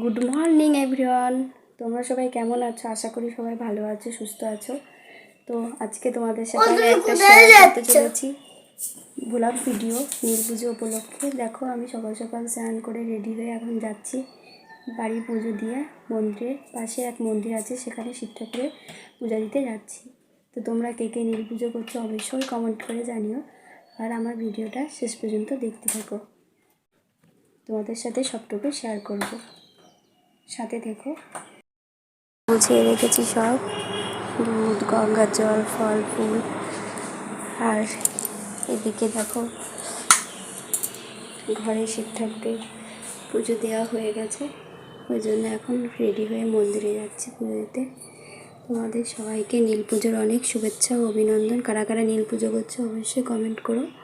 Good morning everyone তোমরা সবাই কেমন আছো? আশা করি সবাই ভালো আছো সুস্থ আছো। তো আজকে তোমাদের সাথে আমি একটা শেয়ার করতে চলেছি। ব্লগ ভিডিও নীল পুজো উপলক্ষে। দেখো আমি সকাল সকাল স্নান করে রেডি হয়ে এখন যাচ্ছি বাড়ি পুজো দিয়ে মন্দিরে। পাশে এক মন্দির আছে সেখানে শিব ঠাকুরের পূজা দিতে যাচ্ছি। তো তোমরা কে কে নীল পুজো করছ অবশ্যই কমেন্ট করে জানিও। আর আমার ভিডিওটা শেষ পর্যন্ত দেখতে থাকো। তোমাদের সাথে সবটুকু শেয়ার করব। সাথে দেখো। গুছিয়ে রেখেছি সব। দুধ, গঙ্গার জল, ফল, ফুল। আর এদিকে দেখো, ঘরে শিব পুজো দেওয়া হয়ে গেছে। ওই জন্য এখন রেডি হয়ে মন্দিরে যাচ্ছি পুজো দিতে। তোমাদের সবাইকে নীল পুজোর অনেক শুভেচ্ছা ও অভিনন্দন। কারা কারা নীল পুজো করছে অবশ্যই কমেন্ট করো।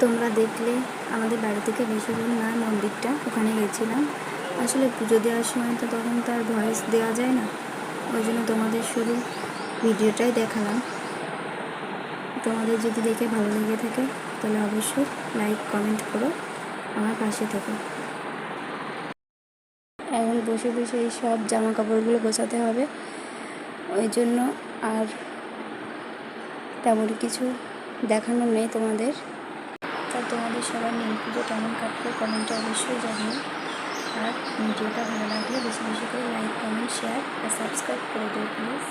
তোমরা দেখলে আমাদের বাড়ি থেকে দূর না মন্দিরটা, ওখানে গেছিলাম। আসলে পুজো দেওয়ার সময় তো তখন তো আর ভয়েস দেওয়া যায় না। ওই জন্য তোমাদের শুধু ভিডিওটাই দেখালাম। তোমাদের যদি দেখে ভালো লেগে থাকে, তাহলে অবশ্যই লাইক কমেন্ট করো। আমার পাশে থেকো। এখন বসে বসে এই সব জামা কাপড়গুলো গোছাতে হবে। ওই জন্য আর তেমন কিছু দেখানো নেই তোমাদের। তা তোমাদের সবার নীল পুজো কেমন কাটবে কমেন্টে অবশ্যই জানিও। আর ভিডিওটা ভালো লাগলে বেশি বেশি করে লাইক, কমেন্ট শেয়ার আর সাবস্ক্রাইব করে দিও প্লিজ